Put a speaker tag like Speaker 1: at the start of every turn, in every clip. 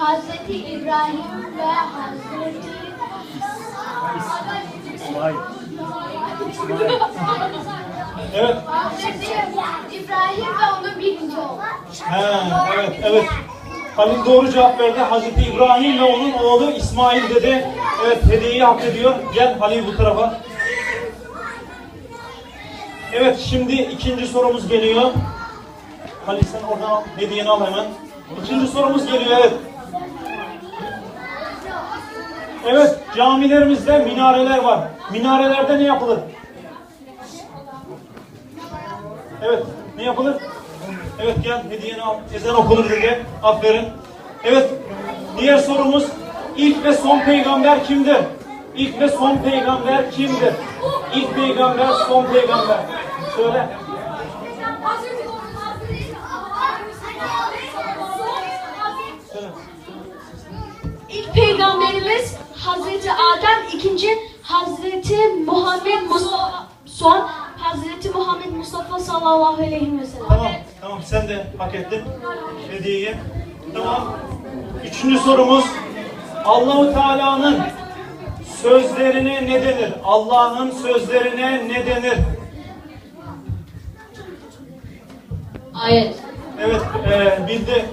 Speaker 1: Hazreti İbrahim ve Hazreti
Speaker 2: İsmail.
Speaker 3: Evet.
Speaker 1: Hazreti İbrahim ve onun birinci oğlu.
Speaker 3: He, evet, evet. Halil doğru cevap verdi. Hazreti İbrahim ve onun oğlu İsmail dedi. Evet, hediyeyi hak ediyor. Gel Halil bu tarafa. Evet, şimdi ikinci sorumuz geliyor. Halil sen oradan hediyeni al hemen. İkinci sorumuz geliyor, evet. Evet, camilerimizde minareler var. Minarelerde ne yapılır? Evet, ne yapılır? Evet gel hediyeni al. Ezan okunur dedi. Aferin. Evet, diğer sorumuz ilk ve son peygamber kimdir? İlk ve son peygamber kimdir? İlk peygamber, son peygamber. Söyle.
Speaker 1: İlk peygamberimiz Hazreti Adem, ikinci Hazreti Muhammed Mustafa, son Hazreti Muhammed Mustafa sallallahu aleyhi ve sellem.
Speaker 3: Tamam, tamam sen de hak ettin hediyeyi. Tamam. Üçüncü sorumuz Allahu Teala'nın sözlerine ne denir? Allah'ın sözlerine ne denir?
Speaker 1: Ayet.
Speaker 3: Evet, e, bildi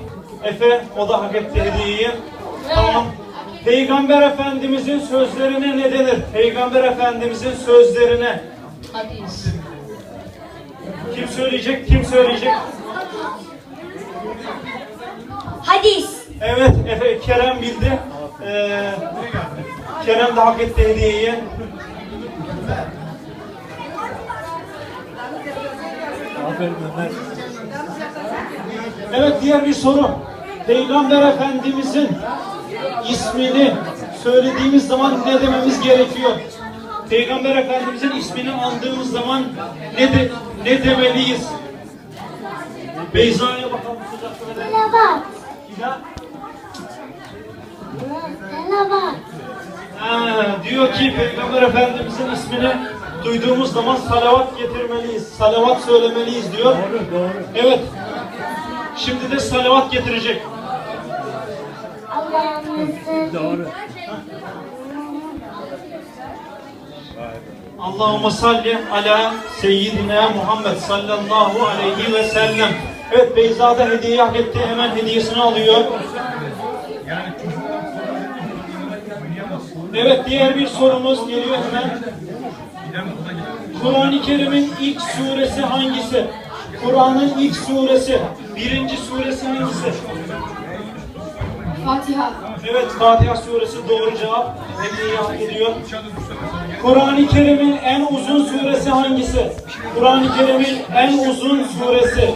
Speaker 3: Efe, o da hak etti hediyeyi. Tamam. Peygamber Efendimizin sözlerine ne denir? Peygamber Efendimizin sözlerine.
Speaker 1: Hadis.
Speaker 3: Kim söyleyecek? Kim söyleyecek?
Speaker 1: Hadis.
Speaker 3: Evet, Efe, Kerem bildi. Ee, Kerem de hak etti hediyeyi. Evet, diğer bir soru. Peygamber Efendimizin ismini söylediğimiz zaman ne dememiz gerekiyor? Peygamber Efendimizin ismini andığımız zaman ne de, ne demeliyiz? Beyza'ya bakalım sıcaklığı.
Speaker 1: Selavat. Selavat.
Speaker 3: Ha, diyor ki Peygamber Efendimizin ismini duyduğumuz zaman salavat getirmeliyiz. Salavat söylemeliyiz diyor.
Speaker 2: Doğru doğru.
Speaker 3: Evet. Şimdi de salavat getirecek.
Speaker 2: Doğru.
Speaker 3: Allahümme salli ala seyyidina Muhammed sallallahu aleyhi ve sellem. Evet Beyza da hediyeyi hak etti. Hemen hediyesini alıyor. Evet diğer bir sorumuz geliyor hemen. Kur'an-ı Kerim'in ilk suresi hangisi? Kur'an'ın ilk suresi. Birinci suresi hangisi?
Speaker 1: Fatiha.
Speaker 3: Evet Fatiha suresi doğru cevap. Hediyeyi hak ediyor. Kur'an-ı Kerim'in en uzun suresi hangisi? Kur'an-ı Kerim'in en uzun suresi.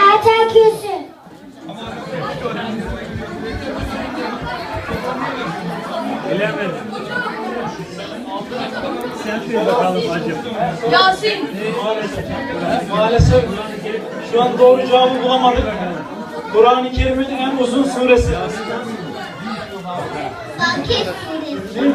Speaker 1: Ayetel Kürsü.
Speaker 2: Bilemedim. Sen bir bakalım hacım.
Speaker 1: Yasin.
Speaker 3: Maalesef. Maalesef şu an doğru cevabı bulamadık. Kur'an-ı Kerim'in en uzun suresi.
Speaker 1: Bakir Suresi.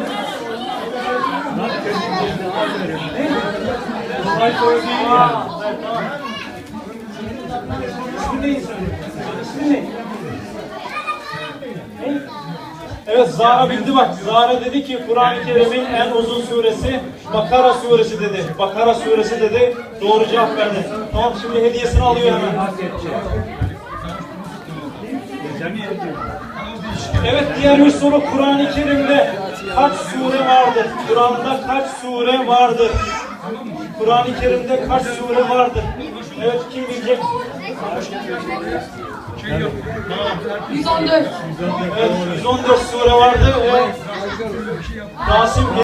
Speaker 3: Evet Zara bildi bak. Zara dedi ki Kur'an-ı Kerim'in en uzun suresi Bakara suresi dedi. Bakara suresi dedi. Doğru cevap verdi. Tamam şimdi hediyesini alıyor hemen.
Speaker 2: Hak etti. Geçen yerde.
Speaker 3: Evet diğer bir soru Kur'an-ı Kerim'de kaç sure vardır? Kur'an'da kaç sure vardır? Kur'an-ı Kerim'de kaç sure vardır? Evet kim bilecek?
Speaker 1: 114.
Speaker 3: Evet 114 sure vardı. Evet. Rasim